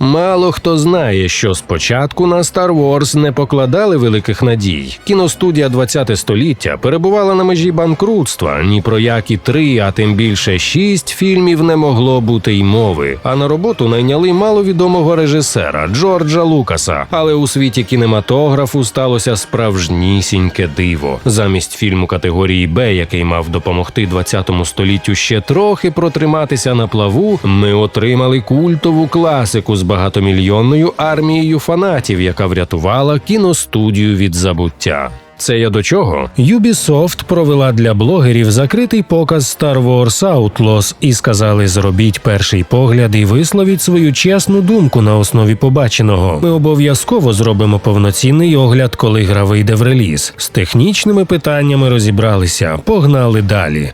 Мало хто знає, що спочатку на Star Wars не покладали великих надій. Кіностудія 20 століття перебувала на межі банкрутства. Ні про які три, а тим більше шість фільмів не могло бути й мови. А на роботу найняли маловідомого режисера Джорджа Лукаса. Але у світі кінематографу сталося справжнісіньке диво. Замість фільму категорії Б, який мав допомогти 20 століттю ще трохи протриматися на плаву, ми отримали культову класику з багатомільйонною армією фанатів, яка врятувала кіностудію від забуття. Це я до чого? Ubisoft провела для блогерів закритий показ Star Wars Outlaws і сказали: зробіть перший погляд і висловіть свою чесну думку на основі побаченого. Ми обов'язково зробимо повноцінний огляд, коли гра вийде в реліз. З технічними питаннями розібралися. Погнали далі.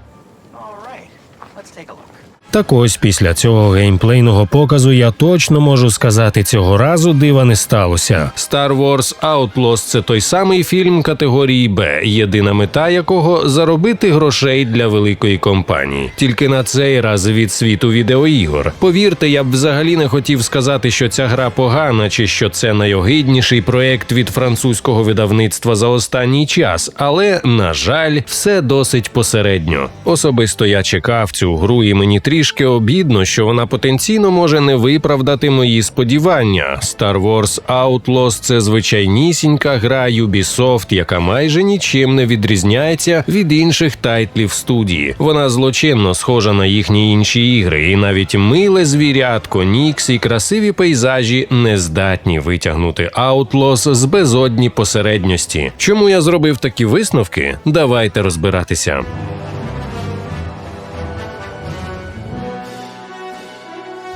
Так ось після цього геймплейного показу я точно можу сказати, цього разу дива не сталося. Star Wars Outlaws – це той самий фільм категорії Б, єдина мета якого заробити грошей для великої компанії. Тільки на цей раз від світу відеоігор. Повірте, я б взагалі не хотів сказати, що ця гра погана чи що це найогидніший проект від французького видавництва за останній час, але на жаль, все досить посередньо. Особисто я чекав цю гру, і мені трішки обідно, що вона потенційно може не виправдати мої сподівання. Star Wars Outlaws – це звичайнісінька гра Ubisoft, яка майже нічим не відрізняється від інших тайтлів студії. Вона злочинно схожа на їхні інші ігри, і навіть миле звірятко, Нікс і красиві пейзажі не здатні витягнути Outlaws з безодні посередньості. Чому я зробив такі висновки? Давайте розбиратися.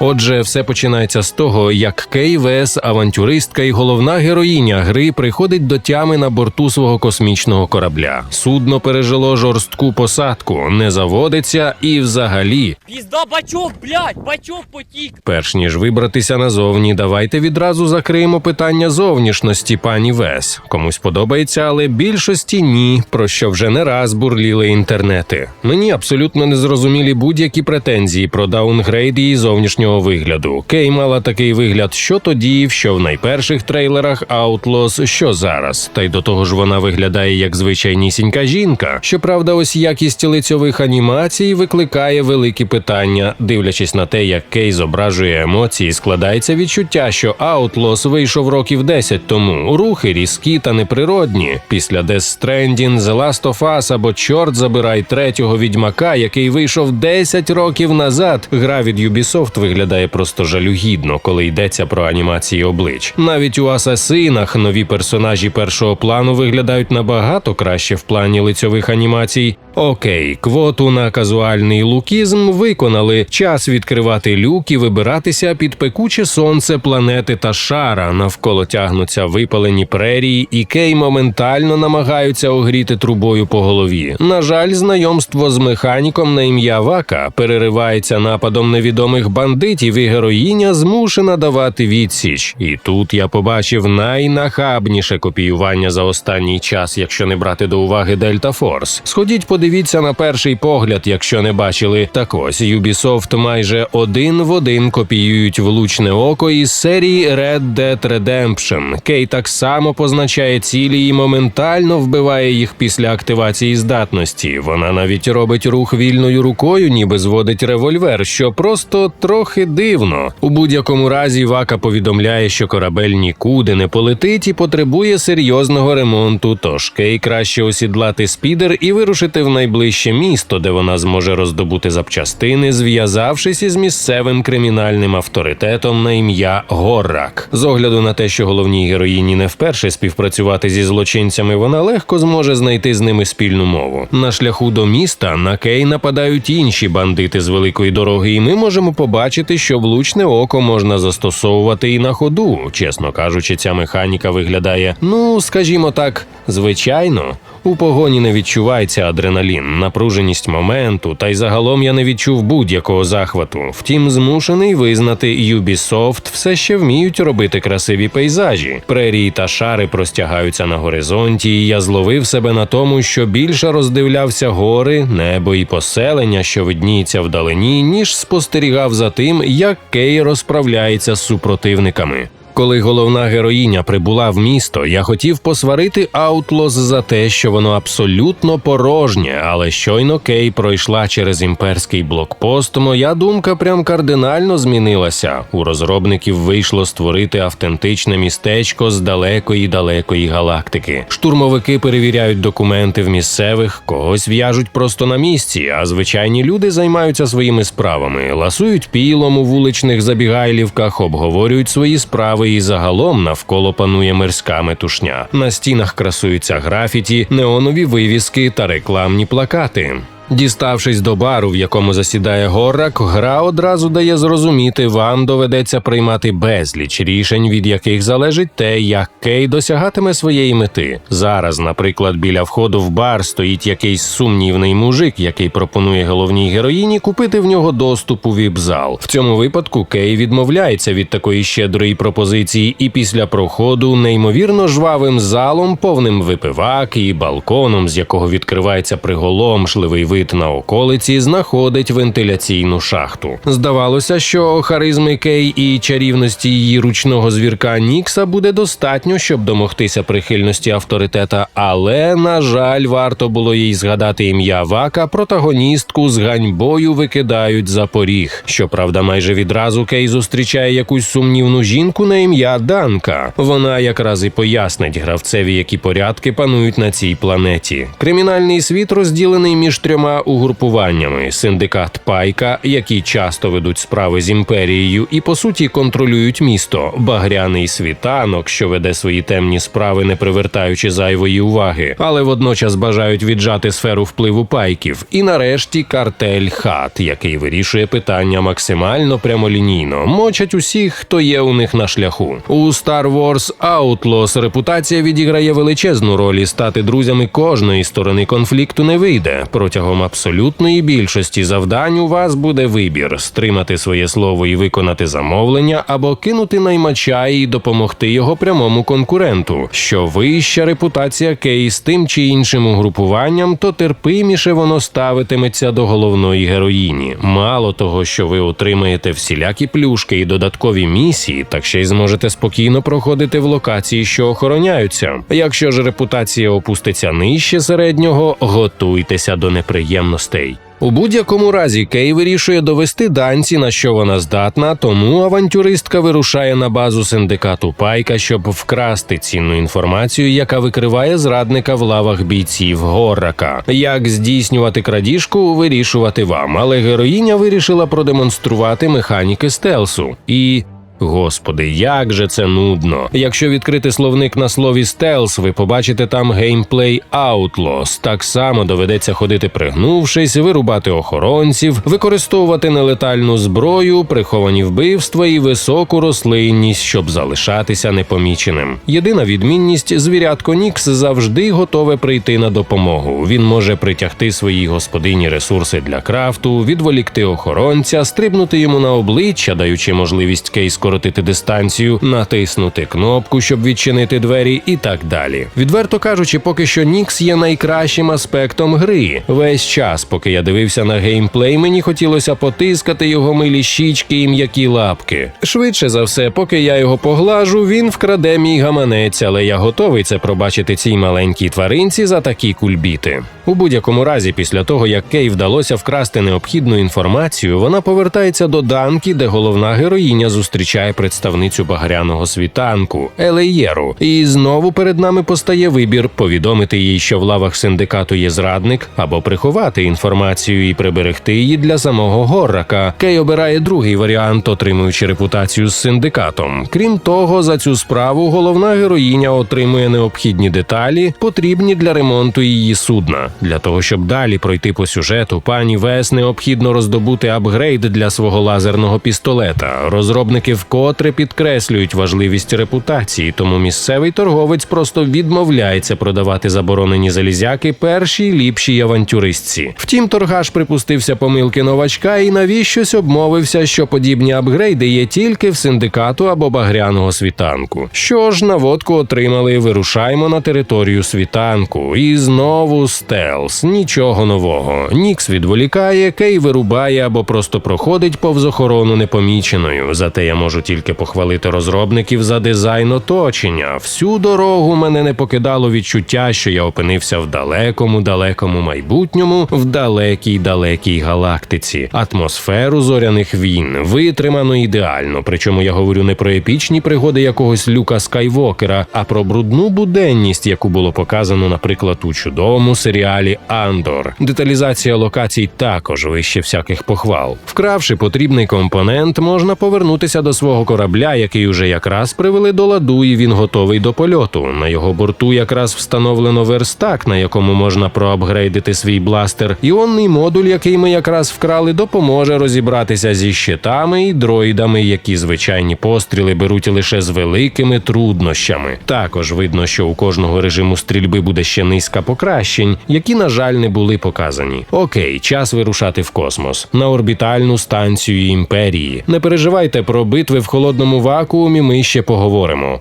Отже, все починається з того, як Кей Вес, авантюристка і головна героїня гри, приходить до тями на борту свого космічного корабля. Судно пережило жорстку посадку, не заводиться і взагалі. Пізда бачок, блядь, бачок потік. Перш ніж вибратися назовні, давайте відразу закриємо питання зовнішності пані Вес. Комусь подобається, але більшості ні, про що вже не раз бурліли інтернети. Мені абсолютно не зрозумілі будь-які претензії про даунгрейд її зовнішнього вигляду. Кей мала такий вигляд, що тоді, що в найперших трейлерах Outlaws, що зараз. Та й до того ж вона виглядає як звичайнісінька жінка. Щоправда, ось якість лицьових анімацій викликає великі питання. Дивлячись на те, як Кей зображує емоції, складається відчуття, що Outlaws вийшов років 10 тому. Рухи різкі та неприродні. Після Death Stranding, The Last of Us або Чорт забирай третього відьмака, який вийшов 10 років назад. Гра від Ubisoft виглядає просто жалюгідно, коли йдеться про анімації облич. Навіть у асасинах нові персонажі першого плану виглядають набагато краще в плані лицьових анімацій. Окей, квоту на казуальний лукізм виконали. Час відкривати люк і вибиратися під пекуче сонце планети та шара. Навколо тягнуться випалені прерії, і Кей моментально намагаються огріти трубою по голові. На жаль, знайомство з механіком на ім'я Вака переривається нападом невідомих бандитів, і героїня змушена давати відсіч. І тут я побачив найнахабніше копіювання за останній час, якщо не брати до уваги Дельта Форс. Сходіть, подивіться на перший погляд, якщо не бачили. Так ось Ubisoft майже один в один копіюють влучне око із серії Red Dead Redemption. Кей так само позначає цілі і моментально вбиває їх після активації здатності. Вона навіть робить рух вільною рукою, ніби зводить револьвер, що просто трохи дивно. У будь-якому разі Вака повідомляє, що корабель нікуди не полетить і потребує серйозного ремонту. Тож Кей краще осідлати спідер і вирушити в найближче місто, де вона зможе роздобути запчастини, зв'язавшись із місцевим кримінальним авторитетом на ім'я Горрак. З огляду на те, що головній героїні не вперше співпрацювати зі злочинцями, вона легко зможе знайти з ними спільну мову. На шляху до міста на Кей нападають інші бандити з великої дороги, і ми можемо побачити, що влучне око можна застосовувати і на ходу. Чесно кажучи, ця механіка виглядає, ну скажімо так, звичайно. У погоні не відчувається адреналін, напруженість моменту, та й загалом я не відчув будь-якого захвату. Втім, змушений визнати, Ubisoft все ще вміють робити красиві пейзажі. Прерії та шари простягаються на горизонті, і я зловив себе на тому, що більше роздивлявся гори, небо і поселення, що видніється вдалині, ніж спостерігав за тим, як Кей розправляється з супротивниками. Коли головна героїня прибула в місто, я хотів посварити Аутлос за те, що воно абсолютно порожнє, але щойно Кей пройшла через імперський блокпост, моя думка прям кардинально змінилася. У розробників вийшло створити автентичне містечко з далекої далекої галактики. Штурмовики перевіряють документи в місцевих, когось в'яжуть просто на місці, а звичайні люди займаються своїми справами, ласують пілом у вуличних забігайлівках, обговорюють свої справи і загалом навколо панує мирська метушня. На стінах красуються графіті, неонові вивіски та рекламні плакати. Діставшись до бару, в якому засідає Горрак, гра одразу дає зрозуміти, вам доведеться приймати безліч рішень, від яких залежить те, як Кей досягатиме своєї мети. Зараз, наприклад, біля входу в бар стоїть якийсь сумнівний мужик, який пропонує головній героїні купити в нього доступ у віп-зал. В цьому випадку Кей відмовляється від такої щедрої пропозиції, і після проходу неймовірно жвавим залом, повним випивак і балконом, з якого відкривається приголомшливий вид на околиці, знаходить вентиляційну шахту. Здавалося, що харизми Кей і чарівності її ручного звірка Нікса буде достатньо, щоб домогтися прихильності авторитета, але на жаль, варто було їй згадати ім'я Вака, протагоністку з ганьбою викидають за поріг. Щоправда, майже відразу Кей зустрічає якусь сумнівну жінку на ім'я Данка. Вона якраз і пояснить гравцеві, які порядки панують на цій планеті. Кримінальний світ розділений між трьома угрупуваннями: синдикат Пайка, які часто ведуть справи з імперією і по суті контролюють місто, багряний світанок, що веде свої темні справи, не привертаючи зайвої уваги, але водночас бажають віджати сферу впливу пайків. І нарешті картель хат, який вирішує питання максимально прямолінійно, мочать усіх, хто є у них на шляху. У Star Wars Outlaws репутація відіграє величезну роль і стати друзями кожної сторони конфлікту не вийде. Протягом абсолютної більшості завдань у вас буде вибір стримати своє слово і виконати замовлення, або кинути наймача і допомогти його прямому конкуренту. Що вища репутація Кей з тим чи іншим угрупуванням, то терпиміше воно ставитиметься до головної героїні. Мало того, що ви отримаєте всілякі плюшки і додаткові місії, так ще й зможете спокійно проходити в локації, що охороняються. Якщо ж репутація опуститься нижче середнього, готуйтеся до неприємностей. У будь-якому разі Кей вирішує довести данці, на що вона здатна, тому авантюристка вирушає на базу синдикату Пайка, щоб вкрасти цінну інформацію, яка викриває зрадника в лавах бійців Горрака. Як здійснювати крадіжку, вирішувати вам, але героїня вирішила продемонструвати механіки стелсу і. Господи, як же це нудно. Якщо відкрити словник на слові стелс, ви побачите там геймплей Outlaws. Так само доведеться ходити пригнувшись, вирубати охоронців, використовувати нелетальну зброю, приховані вбивства і високу рослинність, щоб залишатися непоміченим. Єдина відмінність звірятко Нікс завжди готове прийти на допомогу. Він може притягти своїй господині ресурси для крафту, відволікти охоронця, стрибнути йому на обличчя, даючи можливість кейс скоротити дистанцію, натиснути кнопку, щоб відчинити двері, і так далі. Відверто кажучи, поки що Нікс є найкращим аспектом гри. Весь час, поки я дивився на геймплей, мені хотілося потискати його милі щічки і м'які лапки. Швидше за все, поки я його поглажу, він вкраде мій гаманець, але я готовий це пробачити цій маленькій тваринці за такі кульбіти. У будь-якому разі, після того як Кей вдалося вкрасти необхідну інформацію, вона повертається до Данки, де головна героїня зустрічає представницю багряного світанку Елеєру. І знову перед нами постає вибір повідомити їй, що в лавах синдикату є зрадник, або приховати інформацію і приберегти її для самого Горрака. Кей обирає другий варіант, отримуючи репутацію з синдикатом. Крім того, за цю справу головна героїня отримує необхідні деталі, потрібні для ремонту її судна. Для того щоб далі пройти по сюжету, пані Вес необхідно роздобути апгрейд для свого лазерного пістолета. Розробники вкотре підкреслюють важливість репутації, тому місцевий торговець просто відмовляється продавати заборонені залізяки першій ліпшій авантюристці. Втім, торгаш припустився помилки новачка і навіщось обмовився, що подібні апгрейди є тільки в синдикату або багряного світанку. Що ж, наводку отримали, вирушаємо на територію світанку. І знову стелс, нічого нового. Нікс відволікає, Кей вирубає або просто проходить повз охорону непоміченою. Зате я можу тільки похвалити розробників за дизайн оточення. Всю дорогу мене не покидало відчуття, що я опинився в далекому, далекому майбутньому, в далекій далекій галактиці. Атмосферу зоряних війн витримано ідеально. Причому я говорю не про епічні пригоди якогось люка Скайвокера, а про брудну буденність, яку було показано, наприклад, у чудовому серіалі Андор. Деталізація локацій також вище всяких похвал. Вкравши потрібний компонент, можна повернутися до свого корабля, який уже якраз привели до ладу, і він готовий до польоту. На його борту якраз встановлено верстак, на якому можна проапгрейдити свій бластер. Іонний модуль, який ми якраз вкрали, допоможе розібратися зі щитами і дроїдами, які звичайні постріли беруть лише з великими труднощами. Також видно, що у кожного режиму стрільби буде ще низка покращень, які, на жаль, не були показані. Окей, час вирушати в космос на орбітальну станцію імперії. Не переживайте про битви в холодному вакуумі. Ми ще поговоримо.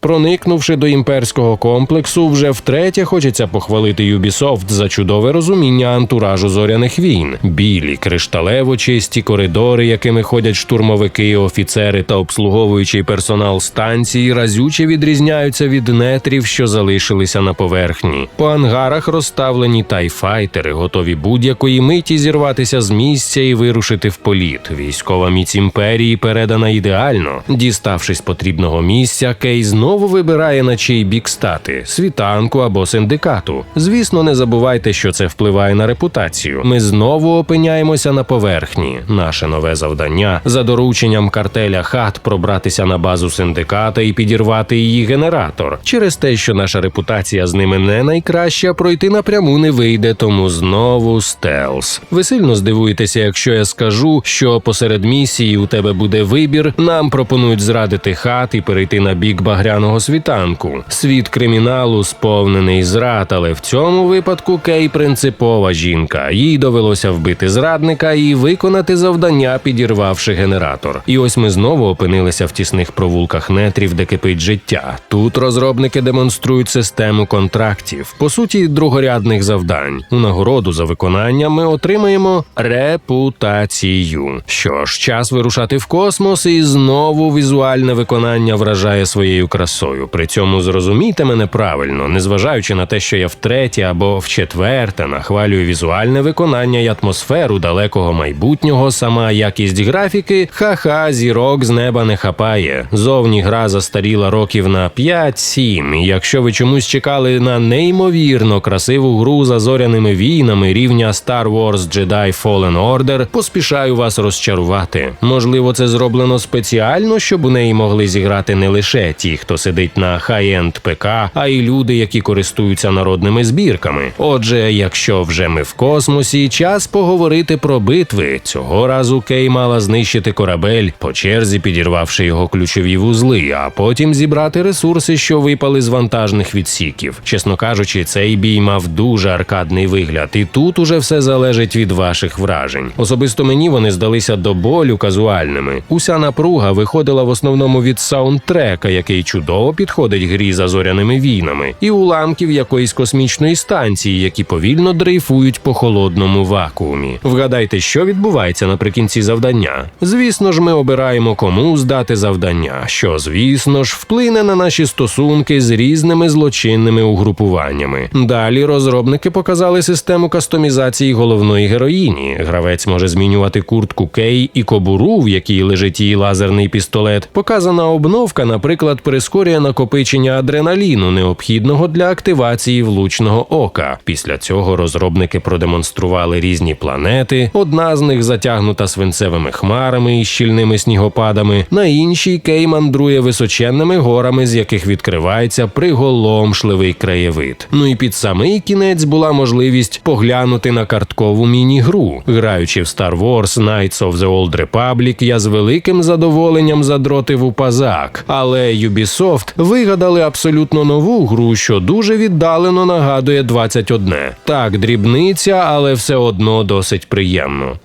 Проникнувши до імперського комплексу, вже втретє хочеться похвалити Ubisoft за чудове розуміння антуражу зоряних війн, білі, кришталево чисті коридори, якими ходять штурмовики, офіцери та обслуговуючий персонал станції, разюче відрізняються від нетрів, що залишилися на поверхні. По ангарах розставлені тайфайтери, готові будь-якої миті зірватися з місця і вирушити в політ. Військова міць імперії передана ідеально. Діставшись потрібного місця, Кей знову вибирає на чий бік стати світанку або синдикату. Звісно, не забувайте, що це впливає на репутацію. Ми знову опиняємося на поверхні. Наше нове завдання за дорученням картеля хат пробратися на базу синдиката і підірвати її генератор. Через те, що наша репутація з ними не найкраща, пройти напряму не вийде, тому знову стелс. Ви сильно здивуєтеся, якщо я скажу, що посеред місії у тебе буде вибір. Нам пропонують зрадити хат і перейти на бік багряного світанку. Світ криміналу сповнений зрад, але в цьому випадку Кей принципова жінка. Їй довелося вбити зрадника і виконати завдання, підірвавши генератор. І ось ми знову опинилися в тісних провулках нетрів, де кипить життя. Тут розробники демонструють систему контрактів, по суті, другорядних завдань. У нагороду за виконання ми отримаємо репутацію. Що ж, час вирушати в космос, і знову візуальне виконання вражає своєю красою. При цьому зрозумійте мене правильно, незважаючи на те, що я втретє або вчетверте нахвалюю візуальне виконання і атмосферу далекого майбутнього, сама якість графіки, ха-ха, зірок з неба не хапає. Зовні гра застаріла років на 5-7. І якщо ви чомусь чекали на неймовірно красиву гру за зоряними війнами рівня Star Wars Jedi Fallen Order, поспішаю вас розчарувати. Можливо, це зроблено спеціально, щоб у неї могли зіграти не лише ті, хто сидить на хай-енд ПК, а й люди, які користуються народними збірками. Отже, якщо вже ми в космосі, час поговорити про битви. Цього разу Кей мала знищити корабель, по черзі підірвавши його ключові вузли, а потім зібрати ресурси, що випали з вантажних відсіків. Чесно кажучи, цей бій мав дуже аркадний вигляд, і тут уже все залежить від ваших вражень. Особисто мені вони здалися до болю казуальними. Уся напруга виходила в основному від саундтрека, який чудово підходить грі за зоряними війнами, і уламків якоїсь космічної станції, які повільно дрейфують по холодному вакуумі. Вгадайте, що відбувається наприкінці завдання. Звісно ж, ми обираємо кому здати завдання, що, звісно ж, вплине на наші стосунки з різними злочинними угрупуваннями. Далі розробники показали систему кастомізації головної героїні. Гравець може змінювати куртку Кей і кобуру, в якій лежить її лазерний пістолет. Показана обновка, наприклад, прискорює прискорює накопичення адреналіну, необхідного для активації влучного ока. Після цього розробники продемонстрували різні планети. Одна з них затягнута свинцевими хмарами і щільними снігопадами. На іншій Кей мандрує височенними горами, з яких відкривається приголомшливий краєвид. Ну і під самий кінець була можливість поглянути на карткову міні-гру. Граючи в Star Wars Knights of the Old Republic, я з великим задоволенням задротив у пазак. Але Ubisoft вигадали абсолютно нову гру, що дуже віддалено нагадує 21. Так, дрібниця, але все одно досить приємно.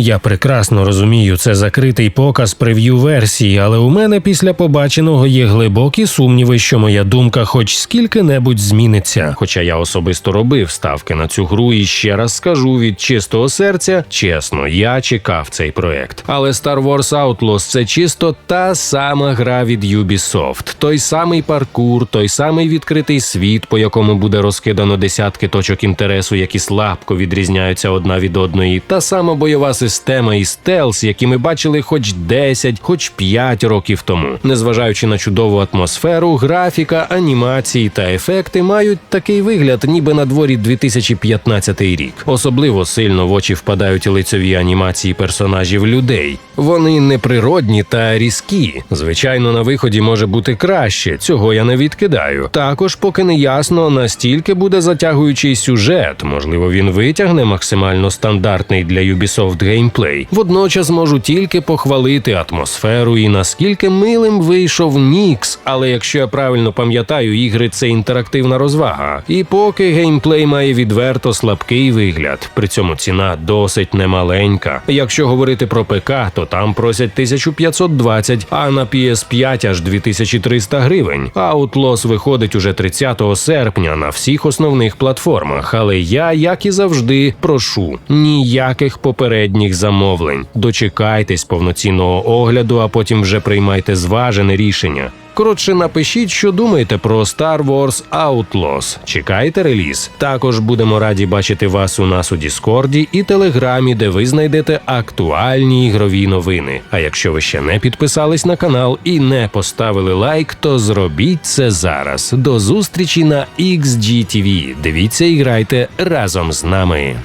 Я прекрасно розумію, це закритий показ прев'ю версії, але у мене після побаченого є глибокі сумніви, що моя думка хоч скільки-небудь зміниться. Хоча я особисто робив ставки на цю гру і ще раз скажу від чистого серця, чесно, я чекав цей проект. Але Star Wars Outlaws – це чисто та сама гра від Ubisoft. той самий паркур, той самий відкритий світ, по якому буде розкидано десятки точок інтересу, які слабко відрізняються одна від одної, та сама бойова система і стелс, які ми бачили хоч 10, хоч 5 років тому. Незважаючи на чудову атмосферу, графіка, анімації та ефекти мають такий вигляд, ніби на дворі 2015 рік. Особливо сильно в очі впадають лицьові анімації персонажів людей. Вони неприродні та різкі. Звичайно, на виході може бути краще. Цього я не відкидаю. Також, поки не ясно, настільки буде затягуючий сюжет. Можливо, він витягне максимально стандартний для Ubisoft геймплей. Водночас можу тільки похвалити атмосферу і наскільки милим вийшов Нікс. Але якщо я правильно пам'ятаю, ігри це інтерактивна розвага. І поки геймплей має відверто слабкий вигляд, при цьому ціна досить немаленька. Якщо говорити про ПК, то там просять 1520, а на PS5 аж 2300 гривень. Outlaws виходить уже 30 серпня на всіх основних платформах. Але я, як і завжди, прошу ніяких попередніх замовлень. Дочекайтесь повноцінного огляду, а потім вже приймайте зважене рішення. Коротше, напишіть, що думаєте про Star Wars Outlaws. Чекайте реліз. Також будемо раді бачити вас у нас у Діскорді і Телеграмі, де ви знайдете актуальні ігрові новини. А якщо ви ще не підписались на канал і не поставили лайк, то зробіть це зараз. До зустрічі на XGTV. Дивіться і грайте разом з нами.